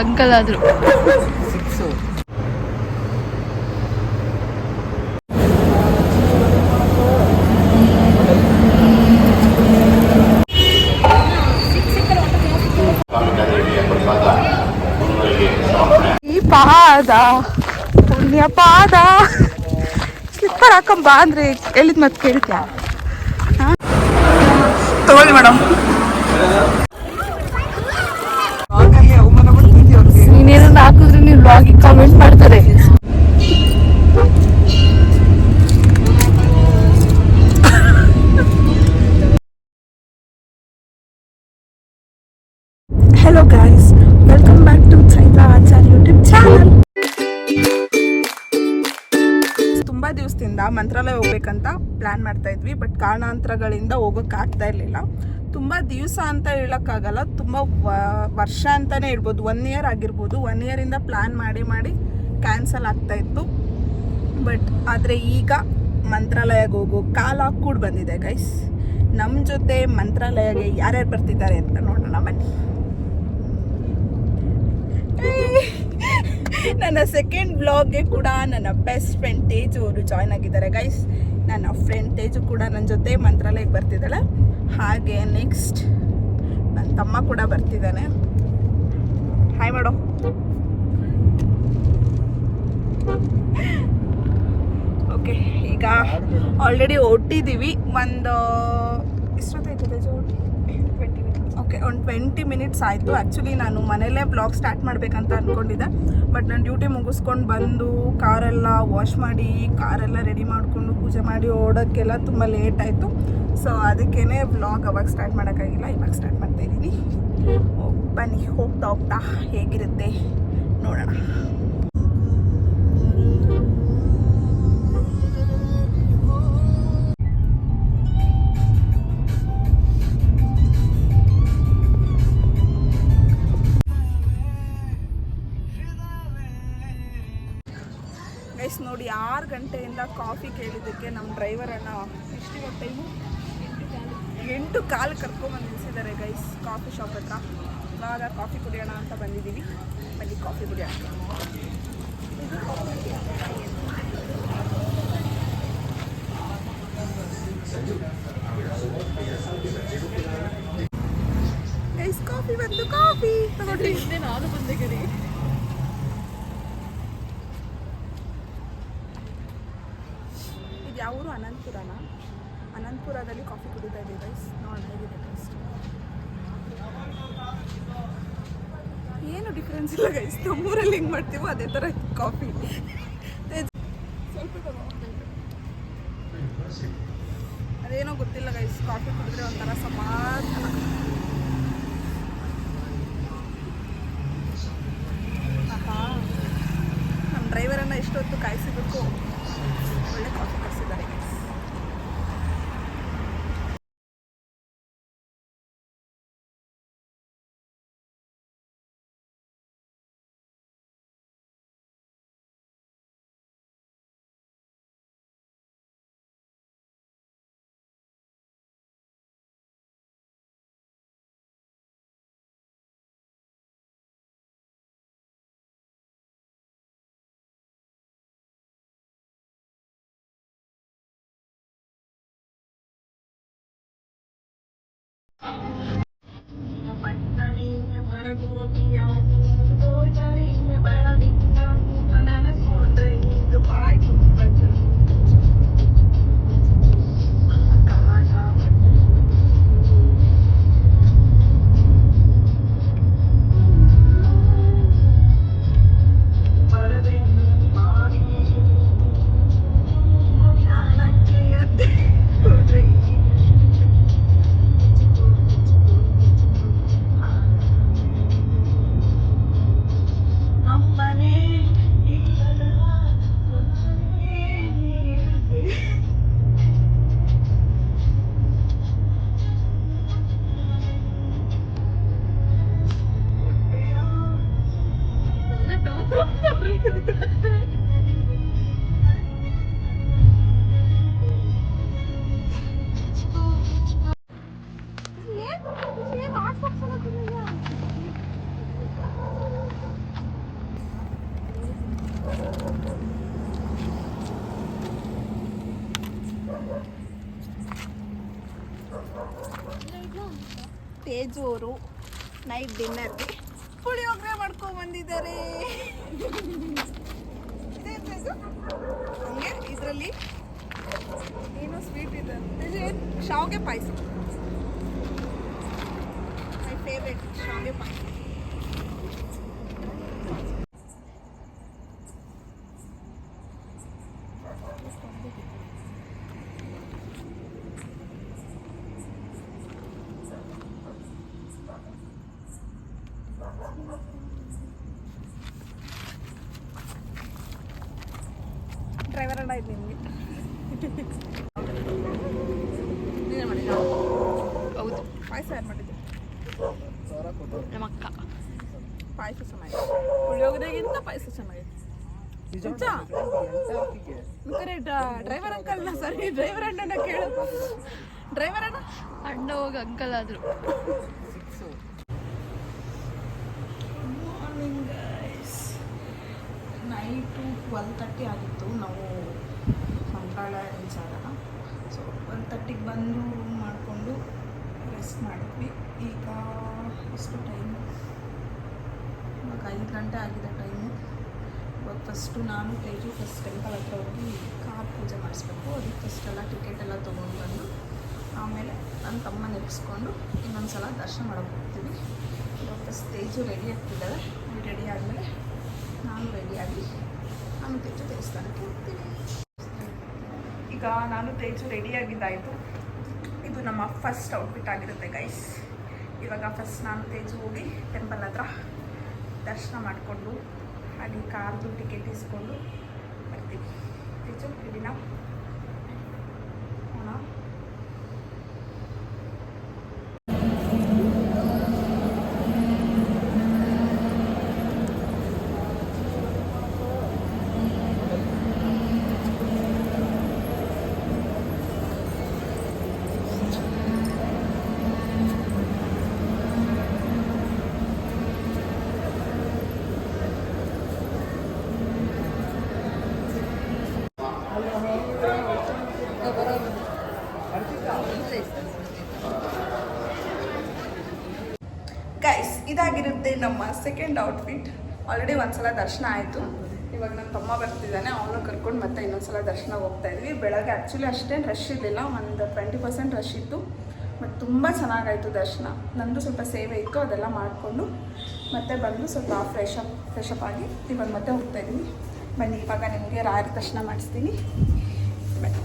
Uncle ಆದ್ರು ಈ ಪಾದ ಪುಣ್ಯ ಪಾದ. ಸ್ಲಿಪ್ಪರ್ ಹಾಕೊಂಡ್ ಬಾ ಅಂದ್ರೆ ಹೇಳಿದ್ ಮತ್ತೆ ಕೇಳ್ತೀಯ? ತಗೊಳ್ಳಿ ಮೇಡಮ್ ಹಾಕಿದ್ರೆ ನೀವು ಬ್ಲಾಗಿಗೆ ಕಾಮೆಂಟ್ ಮಾಡ್ತಾರೆ hello guys welcome back to Chaitra Achar YouTube channel ತುಂಬಾ ದಿವಸದಿಂದ ಮಂತ್ರಾಲಯ ಹೋಗ್ಬೇಕಂತ ಪ್ಲಾನ್ ಮಾಡ್ತಾ ಇದ್ವಿ ಬಟ್ ಕಾರಣಾಂತರಗಳಿಂದ ಹೋಗೋಕೆ ಆಗ್ತಾ ಇರಲಿಲ್ಲ ತುಂಬಾ ದಿವಸ ಅಂತ ಹೇಳೋಕ್ಕಾಗಲ್ಲ, ತುಂಬ ವರ್ಷ ಅಂತಲೇ ಹೇಳ್ಬೋದು. ಒನ್ ಇಯರ್ ಆಗಿರ್ಬೋದು. ಒನ್ ಇಯರಿಂದ ಪ್ಲ್ಯಾನ್ ಮಾಡಿ ಮಾಡಿ ಕ್ಯಾನ್ಸಲ್ ಆಗ್ತಾ ಇತ್ತು. ಬಟ್ ಆದರೆ ಈಗ ಮಂತ್ರಾಲಯಕ್ಕೆ ಹೋಗೋ ಕಾಲ ಕೂಡ ಬಂದಿದೆ ಗೈಸ್ ನಮ್ಮ ಜೊತೆ ಮಂತ್ರಾಲಯಗೆ ಯಾರ್ಯಾರು ಬರ್ತಿದ್ದಾರೆ ಅಂತ ನೋಡೋಣ, ಬನ್ನಿ. ನನ್ನ ಸೆಕೆಂಡ್ ಬ್ಲಾಗ್ಗೆ ಕೂಡ ನನ್ನ ಬೆಸ್ಟ್ ಫ್ರೆಂಡ್ ತೇಜು ಅವರು ಜಾಯ್ನ್ ಆಗಿದ್ದಾರೆ ಗೈಸ್ ನನ್ನ ಫ್ರೆಂಡ್ ತೇಜು ಕೂಡ ನನ್ನ ಜೊತೆ ಮಂತ್ರಾಲಯಕ್ಕೆ ಬರ್ತಿದ್ದಾಳೆ. ಹಾಗೆ ನೆಕ್ಸ್ಟ್ ನನ್ನ ತಮ್ಮ ಕೂಡ ಬರ್ತಿದ್ದಾನೆ. ಹಾಯ್ ಮಾಡೋ. ಓಕೆ ಈಗ ಆಲ್ರೆಡಿ ಒಟ್ಟಿದ್ದೀವಿ. ಒಂದು ಎಷ್ಟೊತ್ತಾಯ್ತು ತೇಜು ಟ್ವೆಂಟಿ ಮಿನಿಟ್ಸ್ ಓಕೆ ಒಂದು ಟ್ವೆಂಟಿ ಮಿನಿಟ್ಸ್ ಆಯಿತು. ಆ್ಯಕ್ಚುಲಿ ನಾನು ಮನೇಲೇ ಬ್ಲಾಗ್ ಸ್ಟಾರ್ಟ್ ಮಾಡಬೇಕಂತ ಅಂದ್ಕೊಂಡಿದ್ದೆ ಬಟ್ ನಾನು ಡ್ಯೂಟಿ ಮುಗಿಸ್ಕೊಂಡು ಬಂದು ಕಾರೆಲ್ಲ ವಾಶ್ ಮಾಡಿ ಕಾರೆಲ್ಲ ರೆಡಿ ಮಾಡಿಕೊಂಡು ಪೂಜೆ ಮಾಡಿ ಓಡೋಕ್ಕೆಲ್ಲ ತುಂಬ ಲೇಟ್ ಆಯಿತು. ಸೊ ಅದಕ್ಕೇ ಬ್ಲಾಗ್ ಅವಾಗ ಸ್ಟಾರ್ಟ್ ಮಾಡೋಕ್ಕಾಗಿಲ್ಲ ಇವಾಗ ಸ್ಟಾರ್ಟ್ ಮಾಡ್ತಾಯಿದ್ದೀನಿ ಬನ್ನಿ ಹೋಗ್ತಾ ಹೋಗ್ತಾ ಹೇಗಿರುತ್ತೆ ನೋಡೋಣ. ಗೈಸ್ ನೋಡಿ ಆರು ಗಂಟೆಯಿಂದ ಕಾಫಿ ಕೇಳಿದ್ದಕ್ಕೆ ನಮ್ಮ ಡ್ರೈವರನ್ನು ಎಷ್ಟು ಟೈಮು? ಎಂಟು ಕಾಲು ಕರ್ಕೊಂಬಂದು ನಿಲ್ಲಿಸಿದ್ದಾರೆ ಗೈಸ್ ಕಾಫಿ ಶಾಪ್ ಹತ್ರ. ಇವಾಗ ಕಾಫಿ ಕುಡಿಯೋಣ ಅಂತ ಬಂದಿದ್ದೀವಿ. ಬನ್ನಿ ಕಾಫಿ ಕುಡಿಯೋಣ. ಗೈಸ್ ಕಾಫಿ ಬಂದು ಕಾಫಿ ತಗೊಂಡ್ರಿ ನಾನು ಬಂದೆ ಗರಿ ಇದು ಯಾವ ಊರು ಅನಂತಪುರನ? ಅನಂತಪುರದಲ್ಲಿ ಕಾಫಿ ಕುಡಿತಾ ಇದ್ದೀವಿ ಗೈಸ್ ನೋಡಿ ಹೇಗಿದೆ ಟೇಸ್ಟ್ ಏನು ಡಿಫ್ರೆನ್ಸ್ ಇಲ್ಲ ಗೈಸ್ ನಮ್ಮೂರಲ್ಲಿ ಹಿಂಗೆ ಮಾಡ್ತೀವೋ ಅದೇ ಥರ ಕಾಫಿ. पत्ता नहीं है भर गोपियों ತೇಜು ಅವರು ನೈಟ್ ಡಿನ್ನರ್ಗೆ ಪುಳಿಯೋಗರೆ ಮಾಡ್ಕೊಂಡು ಬಂದಿದ್ದಾರೆ. ಹಂಗೆ ಇದರಲ್ಲಿ ಏನೋ ಸ್ವೀಟ್ ಇದೆ ಶಾವಿಗೆ ಪಾಯಸ. ಮೈ ಫೇವ್ರೆಟ್ ಶಾವಿಗೆ ಪಾಯಸ. ನಿಜ? ಬೇಕಾದ್ರೆ ಡ್ರೈವರ್ ಅಂಕಲ್ನ ಸರಿ ಡ್ರೈವರ್ ಅಣ್ಣನ ಕೇಳು. ಡ್ರೈವರ್ ಅಣ್ಣ? ಅಣ್ಣ ಹೋಗಿ ಅಂಕಲ್ ಆದ್ರು. ನೈಟು ಟ್ವೆಲ್ ತರ್ಟಿ ಆಗಿತ್ತು. ನಾವು ಮಂತ್ರಾಲಯ ರೀಚ್ ಆದಾಗ ಸೊ ಒನ್ ತರ್ಟಿಗೆ ಬಂದು ರೂಮ್ ಮಾಡಿಕೊಂಡು ರೆಸ್ಟ್ ಮಾಡಿದ್ವಿ. ಈಗ ಎಷ್ಟು ಟೈಮ್ ಇವಾಗ ಐದು ಗಂಟೆ ಆಗಿದೆ ಟೈಮು ಇವಾಗ ಫಸ್ಟು ನಾನು ತೇಜು ಫಸ್ಟ್ ಟೆಂಪಲ್ ಹತ್ರ ಹೋಗಿ ಕಾರ್ ಪೂಜೆ ಮಾಡಿಸ್ಬೇಕು. ಅದಕ್ಕೆ ಫಸ್ಟ್ ಎಲ್ಲ ಟಿಕೆಟ್ ಎಲ್ಲ ತೊಗೊಂಡು ಬಂದು ಆಮೇಲೆ ನನ್ನ ತಮ್ಮ ನೆನೆಸ್ಕೊಂಡು ಇನ್ನೊಂದು ಸಲ ದರ್ಶನ ಮಾಡೋಕೆ ಹೋಗ್ತೀವಿ. ಇವಾಗ ಫಸ್ಟ್ ತೇಜು ರೆಡಿ ಆಗ್ತಿದ್ದಾಳೆ ರೆಡಿ ಆದಮೇಲೆ ನಾನು ರೆಡಿಯಾಗಿ ನಾನು ತೇಜು ದೇವಸ್ಥಾನಕ್ಕೆ ಹೋಗ್ತೀನಿ. ಈಗ ನಾನು ತೇಜು ರೆಡಿಯಾಗಿದ್ದಾಯಿತು ಇದು ನಮ್ಮ ಫಸ್ಟ್ ಔಟ್ಫಿಟ್ ಆಗಿರುತ್ತೆ ಗೈಸ್ ಇವಾಗ ಫಸ್ಟ್ ನಾನು ತೇಜು ಹೋಗಿ ಟೆಂಪಲ್ ಹತ್ರ ದರ್ಶನ ಮಾಡಿಕೊಂಡು ಅಲ್ಲಿ ಕಾರ್ದು ಟಿಕೆಟ್ ಇಸ್ಕೊಂಡು ಬರ್ತೀವಿ ತೇಜು ರೆಡಿನಾ ಇದಾಗಿರುತ್ತೆ ನಮ್ಮ ಸೆಕೆಂಡ್ ಔಟ್ಫಿಟ್ ಆಲ್ರೆಡಿ ಒಂದ್ಸಲ ದರ್ಶನ ಆಯಿತು. ಇವಾಗ ನನ್ನ ತಮ್ಮ ಬರ್ತಿದ್ದಾನೆ, ಅವನು ಕರ್ಕೊಂಡು ಮತ್ತೆ ಇನ್ನೊಂದ್ಸಲ ದರ್ಶನ ಹೋಗ್ತಾ ಇದ್ವಿ. ಬೆಳಗ್ಗೆ ಆ್ಯಕ್ಚುಲಿ ಅಷ್ಟೇನು ರಶ್ ಇರಲಿಲ್ಲ, ಒಂದು ಟ್ವೆಂಟಿ ಪರ್ಸೆಂಟ್ ರಶ್ ಇತ್ತು. ಮತ್ತು ತುಂಬ ಚೆನ್ನಾಗಾಯಿತು ದರ್ಶನ. ನಂದು ಸ್ವಲ್ಪ ಸೇವೆ ಇತ್ತು, ಅದೆಲ್ಲ ಮಾಡಿಕೊಂಡು ಮತ್ತೆ ಬಂದು ಸ್ವಲ್ಪ ಫ್ರೆಶ್ ಅಪ್ ಫ್ರೆಶ್ ಅಪ್ ಆಗಿ ಇವಾಗ ಮತ್ತೆ ಹೋಗ್ತಾ ಇದ್ದೀನಿ ಬನ್ನಿ, ಇವಾಗ ನಿಮಗೆ ರಾಯರ ದರ್ಶನ ಮಾಡಿಸ್ತೀನಿ. ಬನ್ನಿ.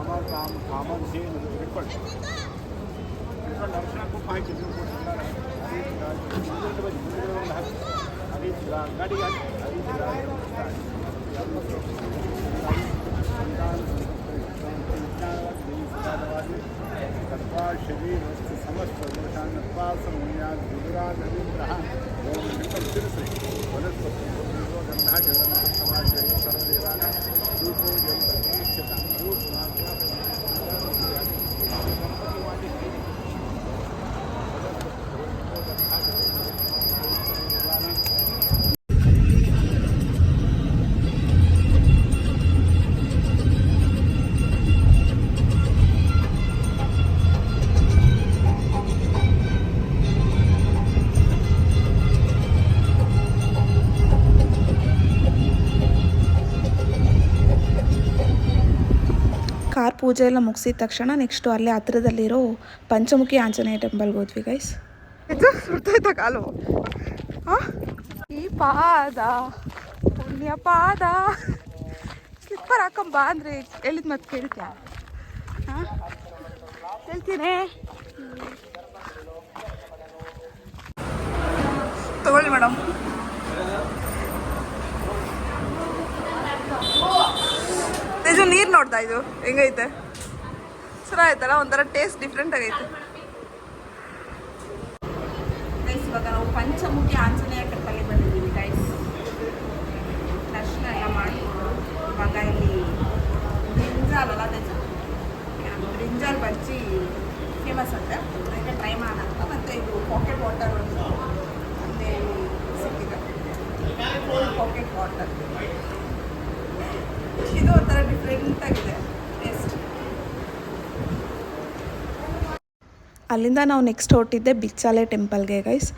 मम काम कामं से रिकॉर्ड रिकॉर्ड दर्शन को फाइल किसी को अभी गाड़ी गाड़ी शरीर समस्त दोषान्नत्वा समूल्यात् गुजराधीन्द्रः ओम निकल तिरसे वनस्पति ಪೂಜೆ ಎಲ್ಲ ಮುಗಿಸಿದ ತಕ್ಷಣ ನೆಕ್ಸ್ಟು ಅಲ್ಲೇ ಹತ್ರದಲ್ಲಿರೋ ಪಂಚಮುಖಿ ಆಂಜನೇಯ ಟೆಂಪಲ್ಗೆ ಹೋದ್ವಿ ಗೈಸ್ ಇದು ಸುತ್ತಾಯ್ತಾ ಕಾಲು? ಈ ಪಾದ, ಪುಣ್ಯ ಪಾದ. ಸ್ಲಿಪ್ಪರ್ ಹಾಕೊಂಬ ಅಂದರೆ ಹೇಳಿದ ಮತ್ತೆ ಕೇಳ್ತೀಯ? ಹಾಂ ಹೇಳ್ತೀನಿ ತಗೊಳ್ಳಿ ಮೇಡಮ್ ನೀರು ನೋಡ್ತಾ ಇದು. ಹೆಂಗೈತೆ? ಸರ ಆಯ್ತಲ್ಲ, ಒಂಥರ ಟೇಸ್ಟ್ ಡಿಫ್ರೆಂಟ್ ಆಗೈತೆ. ಇವಾಗ ನಾವು ಪಂಚಮುಖಿ ಆಂಜನೇಯ ಟೆಂಪಲ್ಗೆ ಬಂದಿದ್ದೀವಿ ಗೈಸ್ ದರ್ಶನ ಎಲ್ಲ ಮಾಡಿಕೊಂಡು ಇವಾಗ ಇಲ್ಲಿ ಬ್ರಿಂಜಾಲ್ ಅಲ್ಲ ಬ್ರಿಂಜಾಲ್ ಬಜ್ಜಿ ಫೇಮಸ್ ಅಂತೆ. ಅದಕ್ಕೆ ಟ್ರೈ ಮಾಡೋಣ ಮತ್ತು ಇದು ಪಾಕೆಟ್ ವಾಟರ್ ಒಂದು ಸಿಕ್ಕಿದೆ. ಪಾಕೆಟ್ ವಾಟರ್ ಇದು ಒಂಥರ ಡಿಫ್ರೆಂಟ್ ಆಗಿದೆ ಅಲ್ಲಿಂದ ನಾವು ನೆಕ್ಸ್ಟ್ ಹೊರಟಿದ್ದೆ ಬಿಚ್ಚಾಲೆ ಟೆಂಪಲ್ಗೆ ಗೈಸ್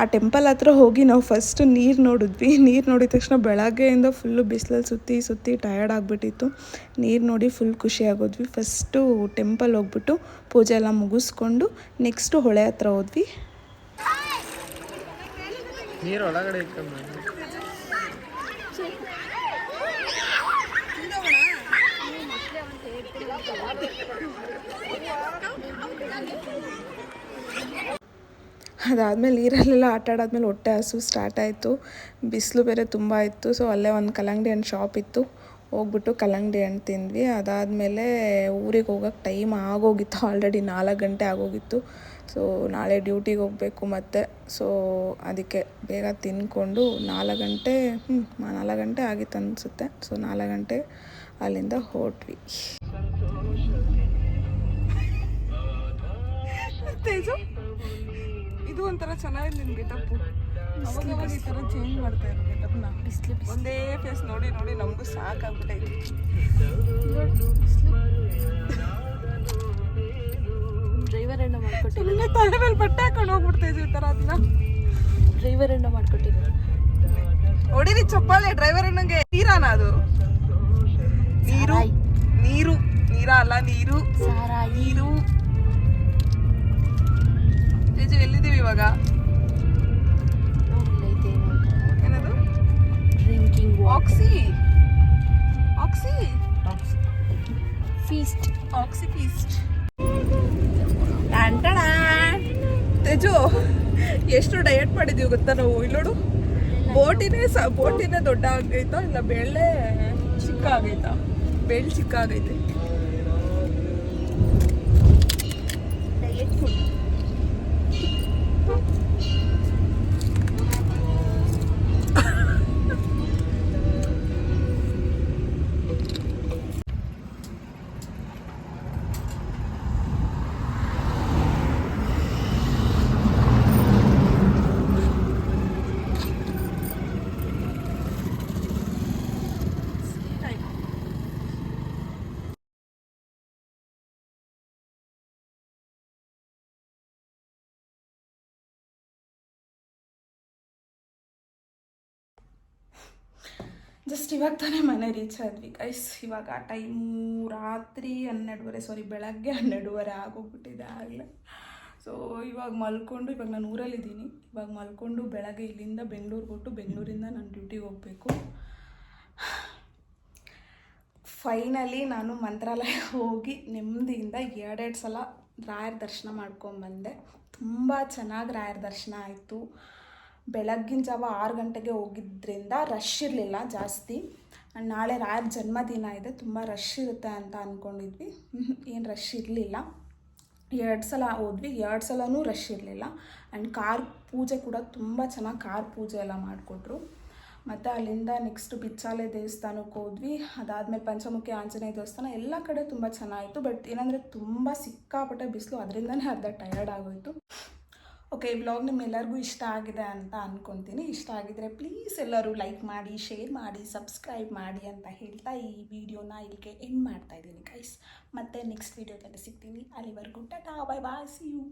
ಆ ಟೆಂಪಲ್ ಹತ್ರ ಹೋಗಿ ನಾವು ಫಸ್ಟು ನೀರು ನೋಡಿದ್ವಿ. ನೀರು ನೋಡಿದ ತಕ್ಷಣ ಬೆಳಗ್ಗೆಯಿಂದ ಫುಲ್ಲು ಬಿಸಿಲಲ್ಲಿ ಸುತ್ತಿ ಸುತ್ತಿ ಟಯರ್ಡ್ ಆಗಿಬಿಟ್ಟಿತ್ತು. ನೀರು ನೋಡಿ ಫುಲ್ ಖುಷಿ ಆಗೋದ್ವಿ. ಫಸ್ಟು ಟೆಂಪಲ್ ಹೋಗ್ಬಿಟ್ಟು ಪೂಜೆ ಎಲ್ಲ ಮುಗಿಸ್ಕೊಂಡು ನೆಕ್ಸ್ಟು ಹೊಳೆ ಹತ್ರ ಹೋದ್ವಿ. ನೀರು ಒಳಗಡೆ ಅದಾದಮೇಲೆ ನೀರಲ್ಲೆಲ್ಲ ಆಟ ಆಡಾದ್ಮೇಲೆ ಹೊಟ್ಟೆ ಹಸು ಸ್ಟಾರ್ಟ್ ಆಯಿತು. ಬಿಸಿಲು ಬೇರೆ ತುಂಬ ಇತ್ತು ಸೊ ಅಲ್ಲೇ ಒಂದು ಕಲ್ಲಂಗಡಿ ಹಣ್ಣು ಶಾಪ್ ಇತ್ತು. ಹೋಗ್ಬಿಟ್ಟು ಕಲ್ಲಂಗಡಿ ಹಣ್ಣು ತಿಂದ್ವಿ. ಅದಾದಮೇಲೆ ಊರಿಗೆ ಹೋಗೋಕ್ಕೆ ಟೈಮ್ ಆಗೋಗಿತ್ತು ಆಲ್ರೆಡಿ ನಾಲ್ಕು ಗಂಟೆ ಆಗೋಗಿತ್ತು. ಸೊ ನಾಳೆ ಡ್ಯೂಟಿಗೆ ಹೋಗಬೇಕು ಮತ್ತೆ. ಸೊ ಅದಕ್ಕೆ ಬೇಗ ತಿನ್ಕೊಂಡು ನಾಲ್ಕು ಗಂಟೆ ಹ್ಞೂ ನಾಲ್ಕು ಗಂಟೆ ಆಗಿತ್ತು ಅನಿಸುತ್ತೆ. ಸೊ ನಾಲ್ಕು ಗಂಟೆ ಅಲ್ಲಿಂದ ಹೊರಟ್ವಿ. ಇದು ಒಂಥರ ಚೆನ್ನಾಗಿದೆ ನಿಮ್ಮ ಗೆಟಪ್ಪು. ಅವಾಗ ಅವಾಗ ಈ ಥರ ಚೇಂಜ್ ಮಾಡ್ತಾ ಇರೋ ಗೆಟಪ್ನ ಬಿಸಿಲು ಒಂದೇ ಫೇಸ್ ನೋಡಿ ನೋಡಿ ನಮಗೂ ಸಾಕಾಗ್ಬಿಟ್ಟೈತಿ ಡ್ರೈವರ್ ಅಣ್ಣ ಮಾಡ್ಕೊಟ್ಟಿಲ್ಲ ಸುಮ್ಮನೆ ತಲೆ ಮೇಲೆ ಬಟ್ಟೆ ಹಾಕೊಂಡು ಹೋಗ್ಬಿಡ್ತಾ ಇದ್ವಿ ಈ ಥರ ಅದನ್ನ ಡ್ರೈವರ್ ಅಣ್ಣ ಮಾಡ್ಕೊಟ್ಟಿದ್ರು ಹೊಡಿರಿ ಚಪ್ಪಾಳೆ ಡ್ರೈವರ್ ಅಣ್ಣಂಗೆ ನೀರಾನ ಅದು. ನೀರು ನೀರು ನೀರ ಅಲ್ಲ ನೀರು. ಸಾರಾಯಿ. ನೀರು. ತೇಜು ಎಲ್ಲಿದ್ದೀವಿ ಇವಾಗ? ಏನದು? Drinking oxy oxy feast oxy feast Teju ಎಷ್ಟು ಡಯಟ್ ಮಾಡಿದೀವಿ ಗೊತ್ತಾ ನಾವು? ಇಲ್ಲೋಡು ಬೋಟಿನೇ ಸ ಬೋಟಿನೇ ದೊಡ್ಡ ಆಗೈತಾ? ಇಲ್ಲ ಬೆಳ್ಳೆ ಚಿಕ್ಕ ಆಗೈತಾ? ಬೆಳ್ಳು ಚಿಕ್ಕ ಆಗೈತೆ ಡಯಟ್ ಫುಡ್ ಜಸ್ಟ್ ಇವಾಗ ತಾನೇ ಮನೆ ರೀಚ್ ಆದ್ವಿ ಗೈಸ್ ಇವಾಗ ಆ ಟೈಮು ರಾತ್ರಿ ಹನ್ನೆರಡುವರೆ ಸಾರಿ ಬೆಳಗ್ಗೆ ಹನ್ನೆರಡುವರೆ ಆಗೋಗ್ಬಿಟ್ಟಿದೆ ಆಗಲೇ. ಸೊ ಇವಾಗ ಮಲ್ಕೊಂಡು, ಇವಾಗ ನಾನು ಊರಲ್ಲಿದ್ದೀನಿ. ಇವಾಗ ಮಲ್ಕೊಂಡು ಬೆಳಗ್ಗೆ ಇಲ್ಲಿಂದ ಬೆಂಗಳೂರಿಗೆ ಹೊಟ್ಟು ಬೆಂಗಳೂರಿಂದ ನಾನು ಡ್ಯೂಟಿಗೆ ಹೋಗಬೇಕು. ಫೈನಲಿ ನಾನು ಮಂತ್ರಾಲಯ ಹೋಗಿ ನೆಮ್ಮದಿಯಿಂದ ಎರಡೆರಡು ಸಲ ರಾಯರ ದರ್ಶನ ಮಾಡ್ಕೊಂಬಂದೆ ತುಂಬ ಚೆನ್ನಾಗಿ ರಾಯರ ದರ್ಶನ ಆಯಿತು. ಬೆಳಗ್ಗಿನ ಜಾವ ಆರು ಗಂಟೆಗೆ ಹೋಗಿದ್ದರಿಂದ ರಶ್ ಇರಲಿಲ್ಲ ಜಾಸ್ತಿ. ನಾಳೆ ರಾಯರ ಜನ್ಮದಿನ ಇದೆ, ತುಂಬ ರಶ್ ಇರುತ್ತೆ ಅಂತ ಅಂದ್ಕೊಂಡಿದ್ವಿ ಏನು ರಶ್ ಇರಲಿಲ್ಲ. ಎರಡು ಸಲ ಹೋದ್ವಿ, ಎರಡು ಸಲನೂ ರಶ್ ಇರಲಿಲ್ಲ. ಆ್ಯಂಡ್ ಕಾರ್ ಪೂಜೆ ಕೂಡ ತುಂಬ ಚೆನ್ನಾಗಿ ಕಾರ್ ಪೂಜೆ ಎಲ್ಲ ಮಾಡಿಕೊಟ್ರು. ಮತ್ತು ಅಲ್ಲಿಂದ ನೆಕ್ಸ್ಟ್ ಬಿಚ್ಚಾಲೆ ದೇವಸ್ಥಾನಕ್ಕೆ ಹೋದ್ವಿ. ಅದಾದಮೇಲೆ ಪಂಚಮುಖಿ ಆಂಜನೇಯ ದೇವಸ್ಥಾನ ಎಲ್ಲ ಕಡೆ ತುಂಬ ಚೆನ್ನಾಗಿತ್ತು. ಬಟ್ ಏನಂದರೆ ತುಂಬ ಸಿಕ್ಕಾಪಟ್ಟೆ ಬಿಸಿಲು, ಅದರಿಂದನೇ ಅರ್ಧ ಟಯರ್ಡ್ ಆಗೋಯಿತು. ಓಕೆ, ಈ ವ್ಲಾಗ್ ನಿಮ್ಮೆಲ್ಲರಿಗೂ ಇಷ್ಟ ಆಗಿದೆ ಅಂತ ಅಂದ್ಕೊತೀನಿ ಇಷ್ಟ ಆಗಿದ್ರೆ ಪ್ಲೀಸ್ ಎಲ್ಲರೂ ಲೈಕ್ ಮಾಡಿ ಶೇರ್ ಮಾಡಿ ಸಬ್ಸ್ಕ್ರೈಬ್ ಮಾಡಿ ಅಂತ ಹೇಳ್ತಾ ಈ ವಿಡಿಯೋನ ಇಲ್ಲಿಗೆ ಎಂಡ್ ಮಾಡ್ತಾ ಇದ್ದೀನಿ ಗೈಸ್ ಮತ್ತೆ ನೆಕ್ಸ್ಟ್ ವಿಡಿಯೋದಲ್ಲಿ ಸಿಗ್ತೀನಿ. ಅಲ್ಲಿವರೆಗೂ tata bye bye see you